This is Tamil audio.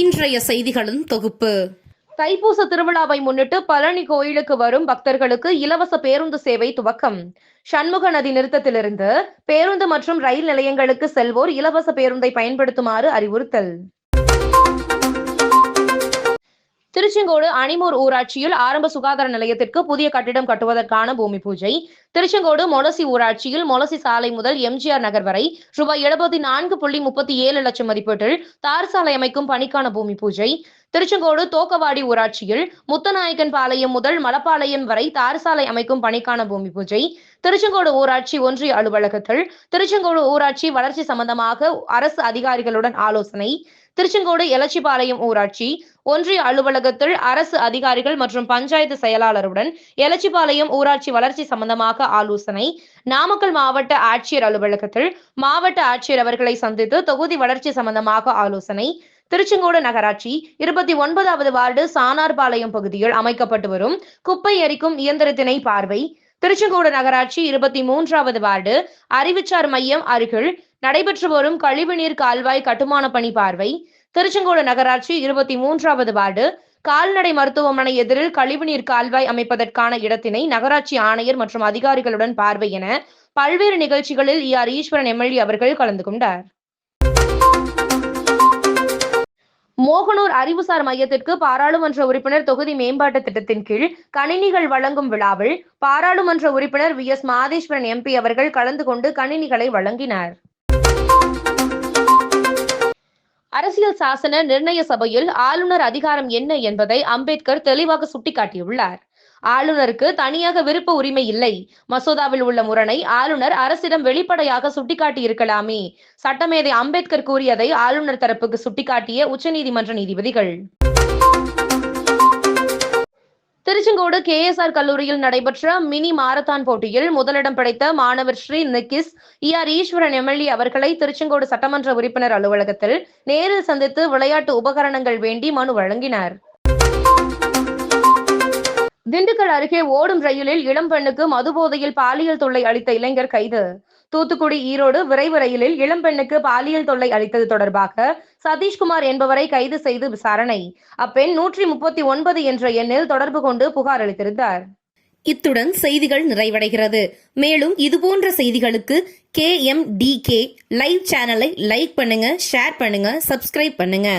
இன்றைய செய்திகளின் தொகுப்பு. தைப்பூச திருவிழாவை முன்னிட்டு பழனி கோயிலுக்கு வரும் பக்தர்களுக்கு இலவச பேருந்து சேவை துவக்கம். சண்முக நதி நிறுத்தத்திலிருந்து பேருந்து மற்றும் ரயில் நிலையங்களுக்கு செல்வோர் இலவச பேருந்தை பயன்படுத்துமாறு அறிவுறுத்தல். திருச்செங்கோடு அணிமூர் ஊராட்சியில் ஆரம்ப சுகாதார நிலையத்திற்கு புதிய கட்டிடம் கட்டுவதற்கான பூமி பூஜை. திருச்செங்கோடு மொலசி ஊராட்சியில் மொலசி சாலை முதல் எம்ஜிஆர் நகர் வரை ரூபாய் எழுபத்தி நான்கு புள்ளி முப்பத்தி ஏழு லட்சம் மதிப்பீட்டில் தார் சாலை அமைக்கும் பணிக்கான பூமி பூஜை. திருச்செங்கோடு தோக்கவாடி ஊராட்சியில் முத்தநாயக்கன் பாளையம் முதல் மலப்பாளையம் வரை தார் சாலை அமைக்கும் பணிக்கான பூமி பூஜை. திருச்செங்கோடு ஊராட்சி ஒன்றிய அலுவலகத்தில் திருச்செங்கோடு ஊராட்சி வளர்ச்சி சம்பந்தமாக அரசு அதிகாரிகளுடன் ஆலோசனை. திருச்செங்கோடு எலச்சிபாளையம் ஊராட்சி ஒன்றிய அலுவலகத்தில் அரசு அதிகாரிகள் மற்றும் பஞ்சாயத்து செயலாளருடன் எலச்சிபாளையம் ஊராட்சி வளர்ச்சி சம்பந்தமாக ஆலோசனை. நாமக்கல் மாவட்ட ஆட்சியர் அலுவலகத்தில் மாவட்ட ஆட்சியர் அவர்களை சந்தித்து தொகுதி வளர்ச்சி சம்பந்தமாக ஆலோசனை. திருச்செங்கோடு நகராட்சி இருபத்தி ஒன்பதாவது வார்டு சானார்பாளையம் பகுதியில் அமைக்கப்பட்டு வரும் குப்பை எரிக்கும் இயந்திரத்தினை பார்வை. திருச்செங்கோடு நகராட்சி இருபத்தி மூன்றாவது வார்டு அறிவுச்சார் மையம் அருகில் நடைபெற்று வரும் கழிவுநீர் கால்வாய் கட்டுமான பணி பார்வை. திருச்செங்கோடு நகராட்சி இருபத்தி மூன்றாவது வார்டு கால்நடை மருத்துவமனை எதிரில் கழிவுநீர் கால்வாய் அமைப்பதற்கான இடத்தினை நகராட்சி ஆணையர் மற்றும் அதிகாரிகளுடன் பார்வை என பல்வேறு நிகழ்ச்சிகளில் இ ஆர் ஈஸ்வரன் எம்எல்ஏ அவர்கள் கலந்து கொண்டார். மோகனூர் அறிவுசார் மையத்திற்கு பாராளுமன்ற உறுப்பினர் தொகுதி மேம்பாட்டு திட்டத்தின் கீழ் கணினிகள் வழங்கும் விழாவில் பாராளுமன்ற உறுப்பினர் வி எஸ் மாதேஸ்வரன் எம்பி அவர்கள் கலந்து கொண்டு கணினிகளை வழங்கினார். அரசியல் சாசன நிர்ணய சபையில் ஆளுநர் அதிகாரம் என்ன என்பதை அம்பேத்கர் தெளிவாக சுட்டிக்காட்டியுள்ளார். ஆளுநருக்கு தனியாக விருப்ப உரிமை இல்லை. மசோதாவில் உள்ள முரணை ஆளுநர் அரசிடம் வெளிப்படையாக சுட்டிக்காட்டி இருக்கலாமே சட்டமேதை அம்பேத்கர் கூறியதை ஆளுநர் தரப்புக்கு சுட்டிக்காட்டிய உச்சநீதிமன்ற நீதிபதிகள். திருச்செங்கோடு கேஎஸ்ஆர் கல்லூரியில் நடைபெற்ற மினி மாரத்தான் போட்டியில் முதலிடம் பிடித்த மாணவர் Sri Nikkis E R Eswaran MLA அவர்களை திருச்செங்கோடு சட்டமன்ற உறுப்பினர் அலுவலகத்தில் நேரில் சந்தித்து விளையாட்டு உபகரணங்கள் வேண்டி மனு வழங்கினார். திண்டுக்கல் அருகே ஓடும் ரயிலில் இளம் பெண்ணுக்கு மதுபோதையில் பாலியல் தொல்லை அளித்த இளைஞர் கைது. தூத்துக்குடி ஈரோடு விரைவு ரயிலில் இளம் பெண்ணுக்கு பாலியல் தொல்லை அளித்தது தொடர்பாக சதீஷ்குமார் என்பவரை கைது செய்து விசாரணை. அப்பெண் நூற்றி முப்பத்தி ஒன்பது என்ற எண்ணில் தொடர்பு கொண்டு புகார் அளித்திருந்தார். இத்துடன் செய்திகள் நிறைவடைகிறது. மேலும் இதுபோன்ற செய்திகளுக்கு K M D K live சேனலை லைக் பண்ணுங்க ஷேர் பண்ணுங்க சப்ஸ்கிரைப் பண்ணுங்க.